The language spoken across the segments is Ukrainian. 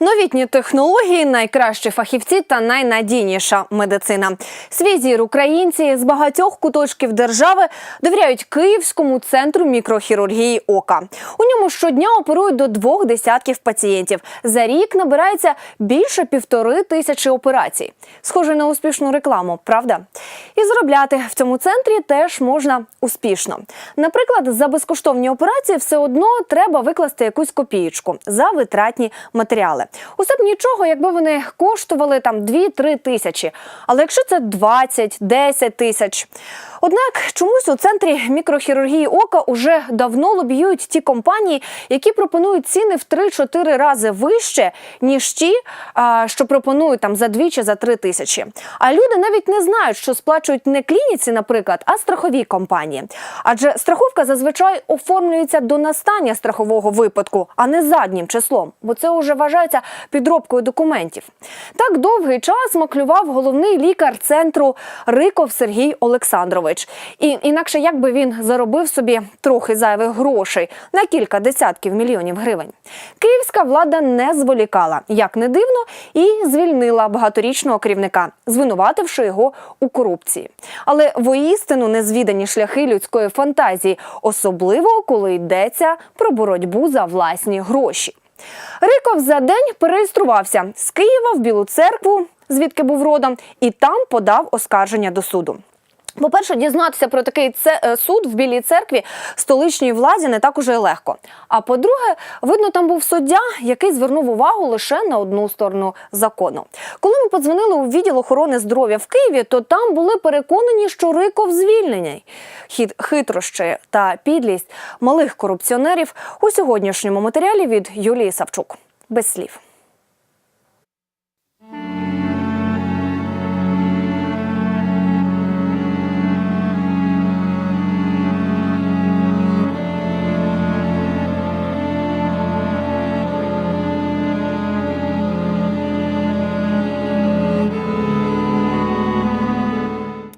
Новітні технології, найкращі фахівці та найнадійніша медицина. Свій зір українці з багатьох куточків держави довіряють Київському центру мікрохірургії ока. У ньому щодня оперують до двох десятків пацієнтів. За рік набирається більше півтори тисячі операцій. Схоже на успішну рекламу, правда? І заробляти в цьому центрі теж можна успішно. Наприклад, за безкоштовні операції все одно треба викласти якусь копієчку за витратні матеріали. Усе б нічого, якби вони коштували там 2-3 тисячі. Але якщо це 20, 10 тисяч. Однак чомусь у центрі мікрохірургії ока уже давно лобіюють ті компанії, які пропонують ціни в 3-4 рази вище, ніж ті, що пропонують там за 2 чи за 3 тисячі. А люди навіть не знають, що сплачують не клініці, наприклад, а страхові компанії. Адже страховка зазвичай оформлюється до настання страхового випадку, а не заднім числом, бо це вже вважається підробкою документів. Так довгий час маклював головний лікар центру Риков Сергій Олександрович. І інакше як би він заробив собі трохи зайвих грошей на кілька десятків мільйонів гривень. Київська влада не зволікала, як не дивно, і звільнила багаторічного керівника, звинувативши його у корупції. Але воістину незвідані шляхи людської фантазії, особливо коли йдеться про боротьбу за власні гроші. Риков за день перереєструвався з Києва в Білу церкву, звідки був родом, і там подав оскарження до суду. По-перше, дізнатися про такий це- е, суд в Білій церкві столичній владі не так уже легко. А по-друге, видно, там був суддя, який звернув увагу лише на одну сторону закону. Коли ми подзвонили у відділ охорони здоров'я в Києві, то там були переконані, що Риков звільнений. Хід хитрощі та підлість малих корупціонерів у сьогоднішньому матеріалі від Юлії Савчук. Без слів.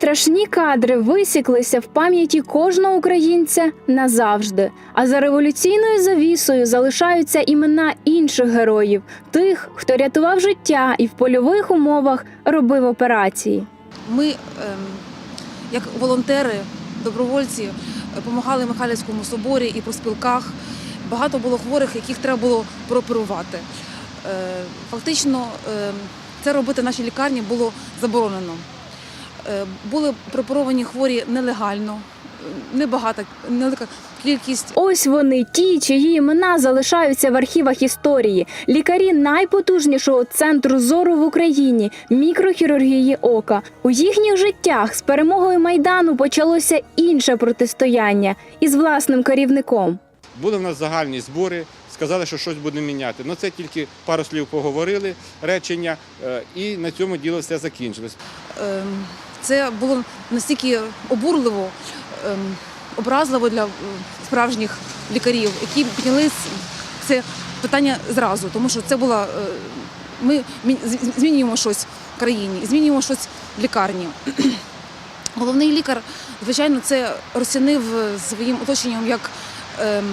Страшні кадри висіклися в пам'яті кожного українця назавжди. А за революційною завісою залишаються імена інших героїв, тих, хто рятував життя і в польових умовах робив операції. Ми, ем, як волонтери, добровольці, допомагали Михайлівському соборі і по спілках. Багато було хворих, яких треба було прооперувати. Е, Фактично, ем, це робити в нашій лікарні було заборонено. Е, Були прооперовані хворі нелегально, небагата, невелика кількість. Ось вони, ті, чиї імена залишаються в архівах історії, лікарі найпотужнішого центру зору в Україні мікрохірургії ока. У їхніх життях з перемогою майдану почалося інше протистояння із власним керівником. Були в нас загальні збори, сказали, що щось будемо міняти. Ну це тільки пару слів поговорили, речення, е, і на цьому діло все закінчилось. Ем, Це було настільки обурливо, ем, образливо для е, справжніх лікарів, які підняли це питання зразу, тому що це була е, ми змінюємо щось в країні, змінюємо щось в лікарні. Головний лікар, звичайно, це розцінив своїм оточенням як ем,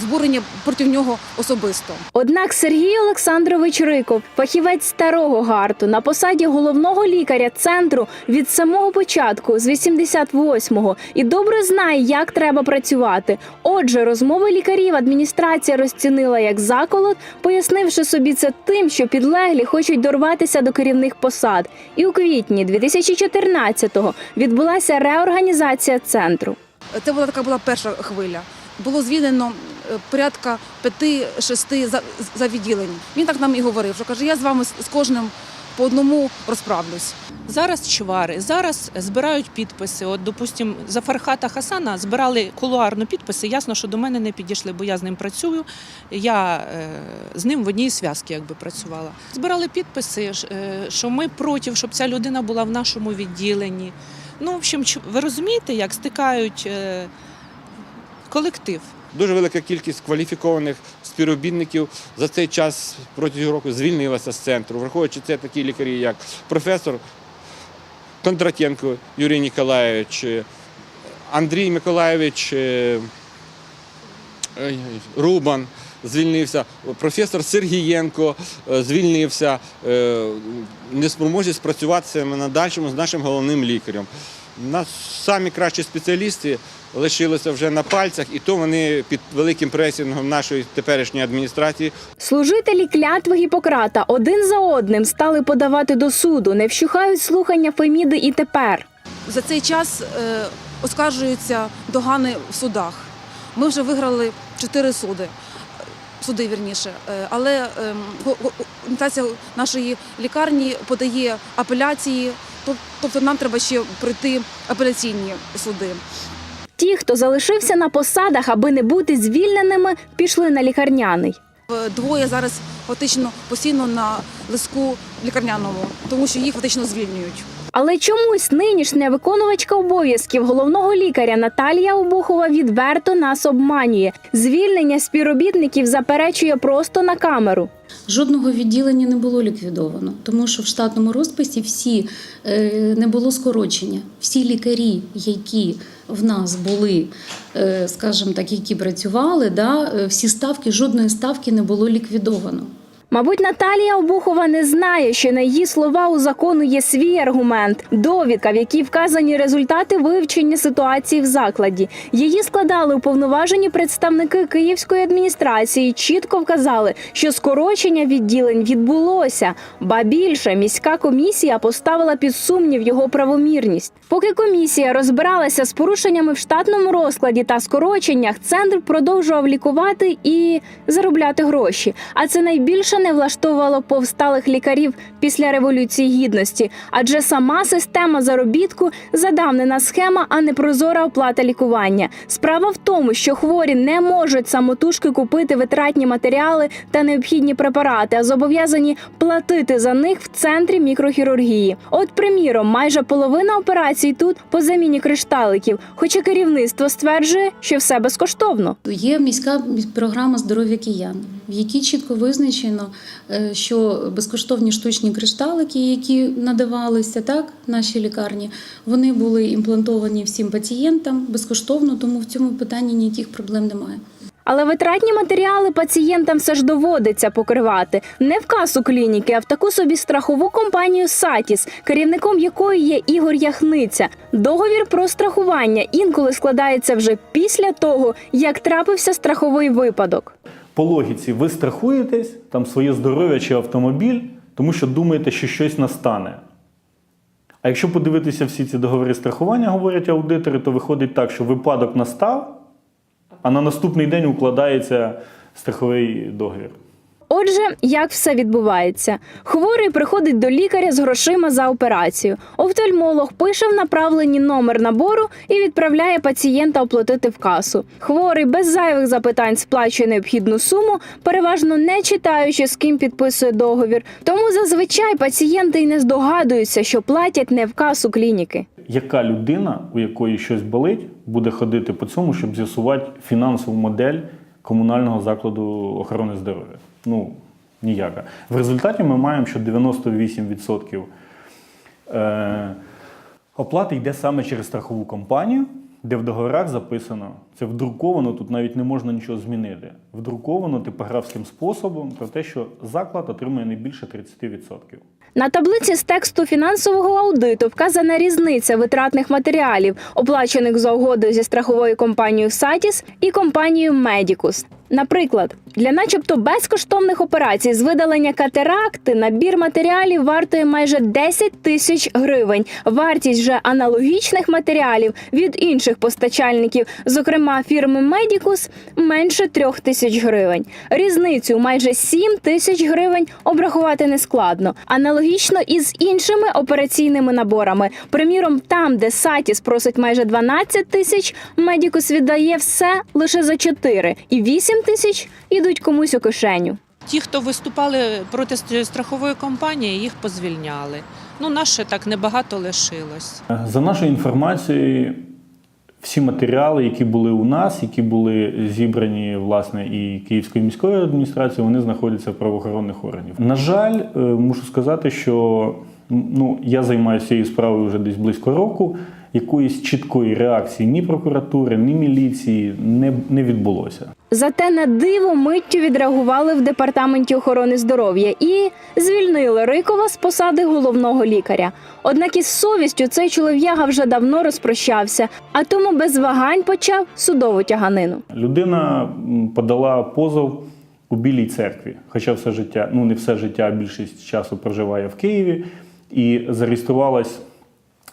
збурення проти нього особисто. Однак Сергій Олександрович Риков, фахівець старого гарту, на посаді головного лікаря центру від самого початку, з 88-го, і добре знає, як треба працювати. Отже, розмови лікарів адміністрація розцінила як заколот, пояснивши собі це тим, що підлеглі хочуть дорватися до керівних посад. І у квітні 2014-го відбулася реорганізація центру. Це була така була перша хвиля. Було звільнено е, порядка п'яти-шести за, за відділень. Він так нам і говорив, що каже, я з вами з з кожним по одному розправлюсь. Зараз чвари, зараз збирають підписи. От, допустим, за Фархата Хасана збирали кулуарно підписи. Ясно, що до мене не підійшли, бо я з ним працюю. Я е, з ним в одній зв'язці якби працювала. Збирали підписи, е, що ми проти, щоб ця людина була в нашому відділенні. Ну, в общем, ви розумієте, як стикають е, колектив. Дуже велика кількість кваліфікованих співробітників за цей час протягом року звільнилася з центру, враховуючи це такі лікарі, як професор Кондратенко Юрій Ніколаєвич, е, Андрій Миколаєвич е, Рубан звільнився, професор Сергієнко е, звільнився, е, неспроможність працювати на дальшому з нашим головним лікарем. У нас самі кращі спеціалісти лишилися вже на пальцях, і то вони під великим пресінгом нашої теперішньої адміністрації Служителі клятви Гіппократа один за одним стали подавати до суду, не вщухають слухання Феміди і тепер. За цей час е, оскаржуються догани в судах. Ми вже виграли чотири суди. Суди вірніше, Е, але ем, адміністрація нашої лікарні подає апеляції, тобто нам треба ще пройти апеляційні суди. Ті, хто залишився на посадах, аби не бути звільненими, пішли на лікарняний. Е, Двоє зараз фактично постійно на лиску лікарняному, тому що їх фактично звільнюють. Але чомусь нинішня виконувачка обов'язків головного лікаря Наталія Обухова відверто нас обманює. Звільнення співробітників заперечує просто на камеру. Жодного відділення не було ліквідовано, тому що в штатному розписі всі е, не було скорочення. Всі лікарі, які в нас були, е, скажімо так, які працювали, да, е, всі ставки, жодної ставки не було ліквідовано. Мабуть, Наталія Обухова не знає, що на її слова у закону є свій аргумент довідка, в якій вказані результати вивчення ситуації в закладі. Її складали уповноважені представники Київської адміністрації. Чітко вказали, що скорочення відділень відбулося. Ба більше міська комісія поставила під сумнів його правомірність. Поки комісія розбиралася з порушеннями в штатному розкладі та скороченнях, центр продовжував лікувати і заробляти гроші. А це найбільше не влаштовувало повсталих лікарів після революції гідності, адже сама система заробітку задавнена схема, а не прозора оплата лікування. Справа в тому, що хворі не можуть самотужки купити витратні матеріали та необхідні препарати, а зобов'язані платити за них в центрі мікрохірургії. От, приміром, майже половина операцій тут по заміні кришталиків, хоча керівництво стверджує, що все безкоштовно. Є міська програма здоров'я киян, в якій чітко визначено, що безкоштовні штучні кришталики, які надавалися так нашій лікарні, вони були імплантовані всім пацієнтам безкоштовно, тому в цьому питанні ніяких проблем немає. Але витратні матеріали пацієнтам все ж доводиться покривати не в касу клініки, а в таку собі страхову компанію Сатіс, керівником якої є Ігор Яхниця. Договір про страхування інколи складається вже після того, як трапився страховий випадок. По логіці, ви страхуєтесь там своє здоров'я чи автомобіль, тому що думаєте, що щось настане. А якщо подивитися всі ці договори страхування, говорять аудитори, то виходить так, що випадок настав, а на наступний день укладається страховий договір. Отже, як все відбувається? Хворий приходить до лікаря з грошима за операцію. Офтальмолог пише в направленні номер набору і відправляє пацієнта оплатити в касу. Хворий без зайвих запитань сплачує необхідну суму, переважно не читаючи, з ким підписує договір. Тому зазвичай пацієнти й не здогадуються, що платять не в касу клініки. Яка людина, у якої щось болить, буде ходити по цьому, щоб з'ясувати фінансову модель комунального закладу охорони здоров'я? Ну, ніяка. В результаті ми маємо, що 98% е, оплати йде саме через страхову компанію, де в договорах записано, це вдруковано, тут навіть не можна нічого змінити. Вдруковано типографським способом про те, що заклад отримує не більше 30%. На таблиці з тексту фінансового аудиту вказана різниця витратних матеріалів, оплачених за угодою зі страховою компанією Сатіс і компанією Медікус. Наприклад, для начебто безкоштовних операцій з видалення катеракти набір матеріалів вартує майже 10 тисяч гривень. Вартість же аналогічних матеріалів від інших постачальників, зокрема фірми Медікус, менше 3 тисяч гривень. Різницю майже 7 тисяч гривень обрахувати нескладно. Аналогічно і з іншими операційними наборами. Приміром, там, де Сатіс просить майже 12 тисяч, Медікус віддає все лише за 4, і 8 тисяч ідуть комусь у кишеню. Ті, хто виступали проти страхової компанії, їх позвільняли. Ну, нас ще так небагато лишилось. За нашою інформацією, всі матеріали, які були у нас, які були зібрані власне і Київською міською адміністрацією, вони знаходяться в правоохоронних органів. На жаль, е, мушу сказати, що ну, я займаюся цією справою вже десь близько року. якоїсь чіткої реакції ні прокуратури, ні міліції не, не відбулося. Зате на диво миттю відреагували в департаменті охорони здоров'я і звільнили Рикова з посади головного лікаря. Однак із совістю цей чолов'яга вже давно розпрощався, а тому без вагань почав судову тяганину. Людина подала позов у Білій церкві, хоча все життя, ну не все життя, а більшість часу проживає в Києві, і зареєструвалась,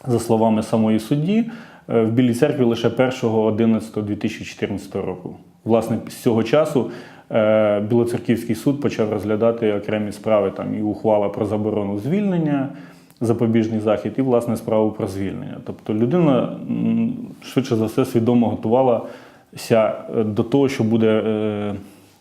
за словами самої судді, е, в Білій церкві лише 1.11.2014 року. Власне, з цього часу е, Білоцерківський суд почав розглядати окремі справи там і ухвала про заборону звільнення, запобіжний захід, і власне справу про звільнення. Тобто людина швидше за все свідомо готувалася е, до того, що буде е,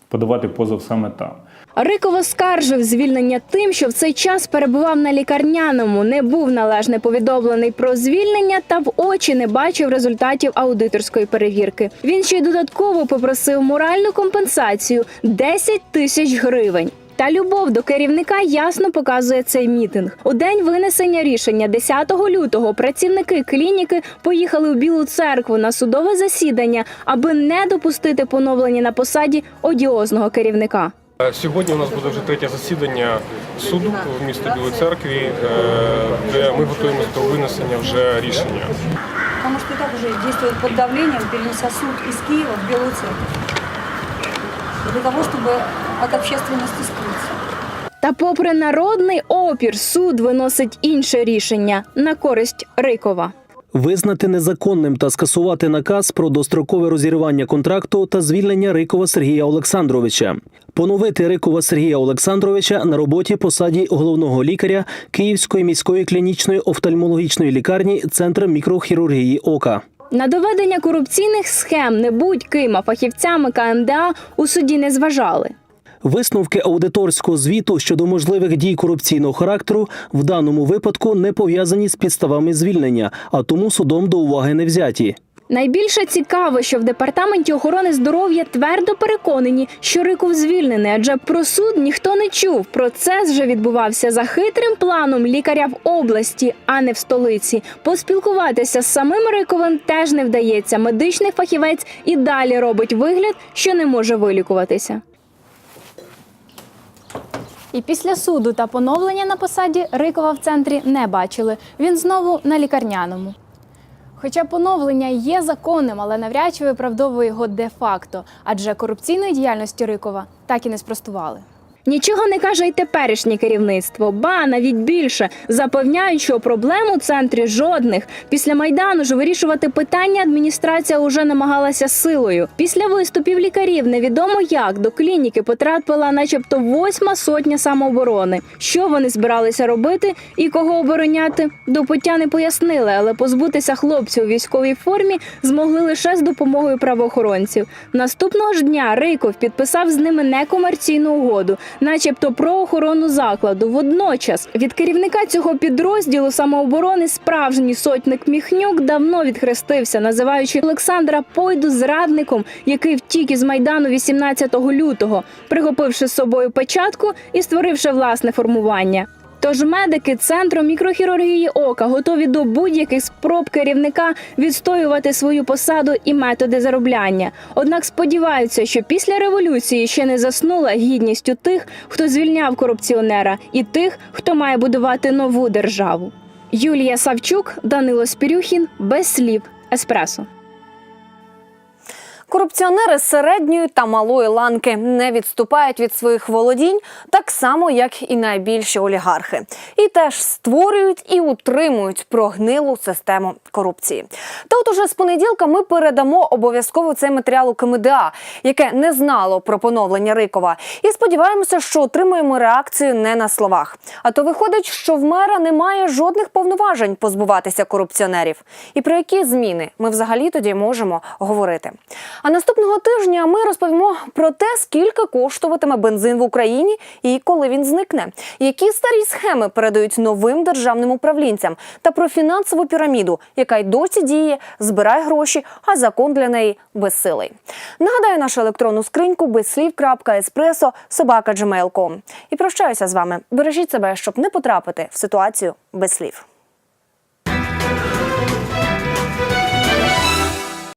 подавати позов саме там. Риков скаржив звільнення тим, що в цей час перебував на лікарняному, не був належне повідомлений про звільнення та в очі не бачив результатів аудиторської перевірки. Він ще й додатково попросив моральну компенсацію 10 тисяч гривень. Та любов до керівника ясно показує цей мітинг. У день винесення рішення 10 лютого працівники клініки поїхали у Білу церкву на судове засідання, аби не допустити поновлення на посаді одіозного керівника. Е, Сьогодні у нас буде вже третє засідання суду в місті Білої церкві, е, де ми готуємося до винесення вже рішення. Потому что и так уже действует под давлением, перенеся суд из Киева в Белую церковь. Для того, чтобы от общественности скрыться. Та, попри народний опір, суд виносить інше рішення на користь Рикова. Визнати незаконним та скасувати наказ про дострокове розірвання контракту та звільнення Рикова Сергія Олександровича, поновити Рикова Сергія Олександровича на роботі посаді головного лікаря Київської міської клінічної офтальмологічної лікарні Центр мікрохірургії ока. На доведення корупційних схем не будь-ким, а фахівцями КМДА у суді не зважали. Висновки аудиторського звіту щодо можливих дій корупційного характеру в даному випадку не пов'язані з підставами звільнення, а тому судом до уваги не взяті. Найбільше цікаво, що в департаменті охорони здоров'я твердо переконані, що Риков звільнений, адже про суд ніхто не чув. Процес же відбувався за хитрим планом лікаря в області, а не в столиці. Поспілкуватися з самим Риковим теж не вдається. Медичний фахівець і далі робить вигляд, що не може вилікуватися. І після суду та поновлення на посаді Рикова в центрі не бачили. Він знову на лікарняному. Хоча поновлення є законним, але навряд чи виправдовує його де-факто, адже корупційної діяльності Рикова так і не спростували. Нічого не каже й теперішнє керівництво, ба навіть більше запевняють, що проблем у центрі жодних. Після майдану ж вирішувати питання адміністрація уже намагалася силою. Після виступів лікарів невідомо як до клініки потрапила, начебто, восьма сотня самооборони. Що вони збиралися робити і кого обороняти, до пуття не пояснили, але позбутися хлопців у військовій формі змогли лише з допомогою правоохоронців. Наступного ж дня Риков підписав з ними некомерційну угоду, начебто про охорону закладу. Водночас від керівника цього підрозділу самооборони справжній сотник Міхнюк давно відхрестився, називаючи Олександра Пойду зрадником, який втік із майдану 18 лютого, прихопивши з собою печатку і створивши власне формування. Тож медики центру мікрохірургії ока готові до будь-яких спроб керівника відстоювати свою посаду і методи заробляння. Однак сподіваються, що після революції ще не заснула гідністю тих, хто звільняв корупціонера, і тих, хто має будувати нову державу. Юлія Савчук, Данило Спірюхін, без слів. Еспресо. Корупціонери середньої та малої ланки не відступають від своїх володінь, так само як і найбільші олігархи, і теж створюють і утримують прогнилу систему корупції. Та от уже з понеділка ми передамо обов'язково цей матеріал у КМДА, яке не знало про поновлення Рикова, і сподіваємося, що отримаємо реакцію не на словах. А то виходить, що в мера немає жодних повноважень позбуватися корупціонерів. І про які зміни ми взагалі тоді можемо говорити. А наступного тижня ми розповімо про те, скільки коштуватиме бензин в Україні і коли він зникне, які старі схеми передають новим державним управлінцям, та про фінансову піраміду, яка й досі діє, збирає гроші, а закон для неї безсилий. Нагадаю нашу електронну скриньку безслів.еспресо собака І прощаюся з вами. Бережіть себе, щоб не потрапити в ситуацію без слів.